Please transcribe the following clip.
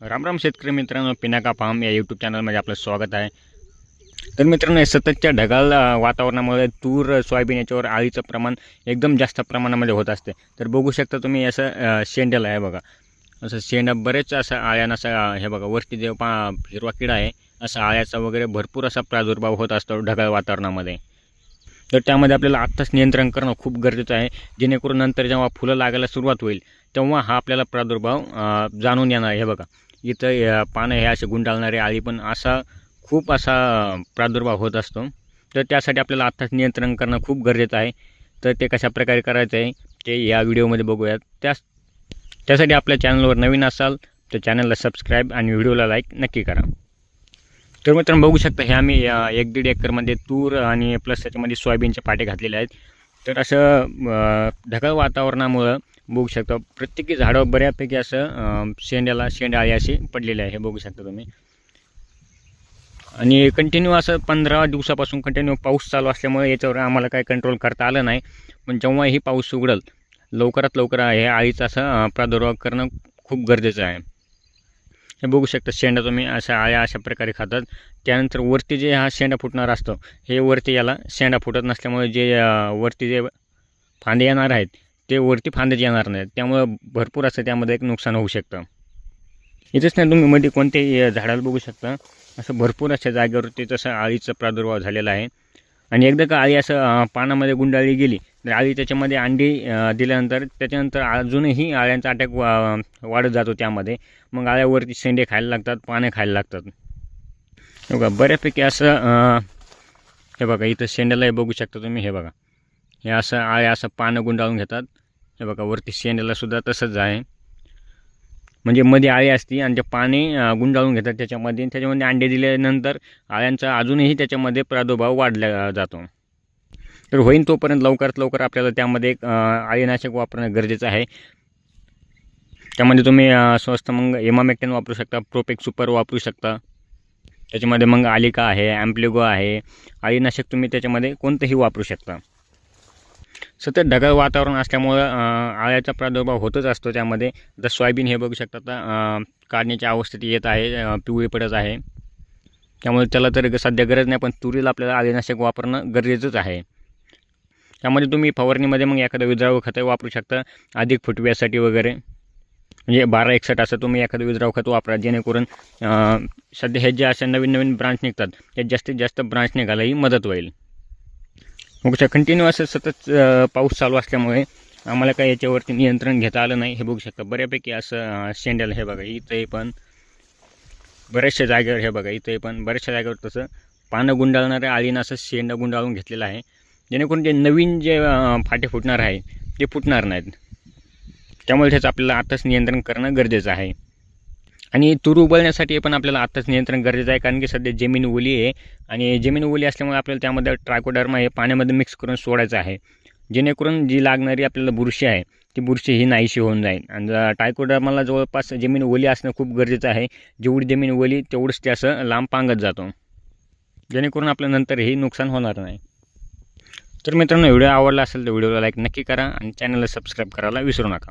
रामराम शेतकरी मित्रांनो पिनाका फार्म या यूट्यूब चॅनलमध्ये आपलं स्वागत आहे. तर मित्रांनो सततच्या ढगाळ वातावरणामुळे तूर सोयाबीन याच्यावर आळीचं प्रमाण एकदम जास्त प्रमाणामध्ये होत असते. तर बघू शकता तुम्ही असं अ, शेंड्याला आहे बघा. असं शेंडा बरेच असं आळ्यानं असं हे बघा वरती जे पा हिरवा किडा आहे असं आळ्याचा वगैरे भरपूर असा प्रादुर्भाव होत असतो ढगाळ वातावरणामध्ये. तर त्यामध्ये आपल्याला आत्ताच नियंत्रण करणं खूप गरजेचं आहे. जेणेकरून नंतर जेव्हा फुलं लागायला सुरुवात होईल तेव्हा हा आपल्याला प्रादुर्भाव जाणून येणार हे बघा. इथं पानं हे असे गुंडाळणारे आळी पण असा खूप असा प्रादुर्भाव होत असतो. तर त्यासाठी आपल्याला आत्ताच नियंत्रण करणं खूप गरजेचं आहे. तर ते कशा प्रकारे करायचं आहे ते या व्हिडिओमध्ये बघूयात. त्यास त्यासाठी आपल्या चॅनलवर नवीन असाल तर चॅनलला सबस्क्राईब आणि व्हिडिओला लाईक नक्की करा. तर मित्रांनो बघू शकता हे आम्ही एक दीड एकरमध्ये तूर आणि प्लस त्याच्यामध्ये सोयाबीनचे पाटे घातलेले आहेत. तर असं ढगाळ वातावरणामुळं बघू शकता. प्रत्येकी झाडं बऱ्यापैकी असं शेंड्याला शेंडाळी अशी पडलेले आहे. हे बघू शकता तुम्ही. आणि कंटिन्यू असं पंधरा दिवसापासून कंटिन्यू पाऊस चालू असल्यामुळे याच्यावर आम्हाला काय कंट्रोल करता आलं नाही. पण जेव्हाही पाऊस उघडल लवकरात लवकर हे आळीचा असं प्रादुर्भाव करणं खूप गरजेचं आहे. हे बघू शकता शेंडा तुम्ही अशा आळ्या अशा प्रकारे खातात. त्यानंतर वरती जे हा शेंडा फुटणार असतो हे वरती याला शेंडा फुटत नसल्यामुळे जे वरती जे फांदे येणार आहेत ते वरती फांद्यात येणार नाहीत. त्यामुळं भरपूर असं त्यामध्ये एक नुकसान होऊ शकतं. इथंच नाही तुम्ही मध्ये कोणत्याही झाडाला बघू शकता. असं भरपूर अशा जागेवरती तसं आळीचा प्रादुर्भाव झालेला आहे. आणि एकदा का आळी असं पानामध्ये गुंडाळली गेली तर आळी त्याच्यामध्ये अंडी दिल्यानंतर त्याच्यानंतर अजूनही आळ्यांचा अटॅक वा वाढत जातो त्यामध्ये. मग आळ्यावरती शेंडे खायला लागतात पाने खायला लागतात. हे बघा बऱ्यापैकी असं हे बघा इथं शेंड्यालाही बघू शकता तुम्ही हे बघा. हे असं आळ्या असं पानं गुंडाळून घेतात. हे बघा वरती शेंड्याला सुद्धा तसंच आहे. म्हणजे मध्ये आळी असती आणि ते पाने गुंडाळून घेतात त्याच्यामध्ये. त्याच्यामध्ये अंडे दिल्यानंतर आळ्यांचा अजूनही त्याच्यामध्ये प्रादुर्भाव वाढला जातो. तर होईन तोपर्यंत लवकरात लवकर आपल्याला त्यामध्ये एक आळीनाशक वापरणं गरजेचं आहे. त्यामध्ये तुम्ही स्वस्त मग एमामेक्टेन वापरू शकता प्रोपेक सुपर वापरू शकता. त्याच्यामध्ये मग आलिका आहे ॲम्प्लिगो आहे. आळीनाशक तुम्ही त्याच्यामध्ये कोणतंही वापरू शकता. सतत ढगाळ वातावरण असल्यामुळं आळ्याचा प्रादुर्भाव होतच असतो त्यामध्ये. जर सोयाबीन हे बघू शकता तर काढण्याच्या अवस्थेत येत आहे पिवळी पडत आहे. त्यामुळे त्याला तर ग- सध्या गरज नाही पण तुरीला आपल्याला आळीनाशक वापरणं गरजेचंच आहे. त्यामध्ये तुम्ही फवारणीमध्ये मग एखादं विद्राव खतं वापरू शकता अधिक फुटव्यासाठी वगैरे. म्हणजे बारा एकसठ असं तुम्ही एखादं विद्राव खत वापरा जेणेकरून सध्या हे जे असे नवीन नवीन ब्रांच निघतात त्यात जास्तीत जास्त ब्रांच निघायलाही मदत होईल. मग कंटिन्यू असं सतत पाऊस चालू असल्यामुळे आम्हाला काही याच्यावरती नियंत्रण घेता आलं नाही. हे बघू शकता. बऱ्यापैकी असं शेंडल शेंड्याला हे बघा इथंही पण बऱ्याचशा जागेवर हे बघा इथे पण बऱ्याचशा जागेवर तसं पानं गुंडाळणाऱ्या आळीनं असं शेंडा गुंडाळून घेतलेलं आहे. जेणेकरून जे नवीन जे फाटे फुटणार आहे ते फुटणार नाहीत. त्यामुळे त्याचं आपल्याला आत्ताच नियंत्रण करणं गरजेचं आहे. आणि तूर उबळण्यासाठी पण आपल्याला आत्ताच नियंत्रण गरजेचं आहे कारण की सध्या जमीन ओली आहे आणि जमीन ओली असल्यामुळे आपल्याला त्यामध्ये ट्रायकोडर्मा हे पाण्यामध्ये मिक्स करून सोडायचं आहे. जेणेकरून जी लागणारी आपल्याला बुरशी आहे ती बुरशी ही नाहीशी होऊन जाईल. आणि टायकोडर्माला जवळपास जमीन ओली असणं खूप गरजेचं आहे. जेवढी जमीन ओली तेवढंच ते असं लांब पांगत जातो. जेणेकरून आपल्या नंतरही नुकसान होणार नाही. तर मित्रांनो व्हिडिओ आवडला असेल तर व्हिडिओला लाईक नक्की करा आणि चॅनलला सबस्क्राईब करायला विसरू नका.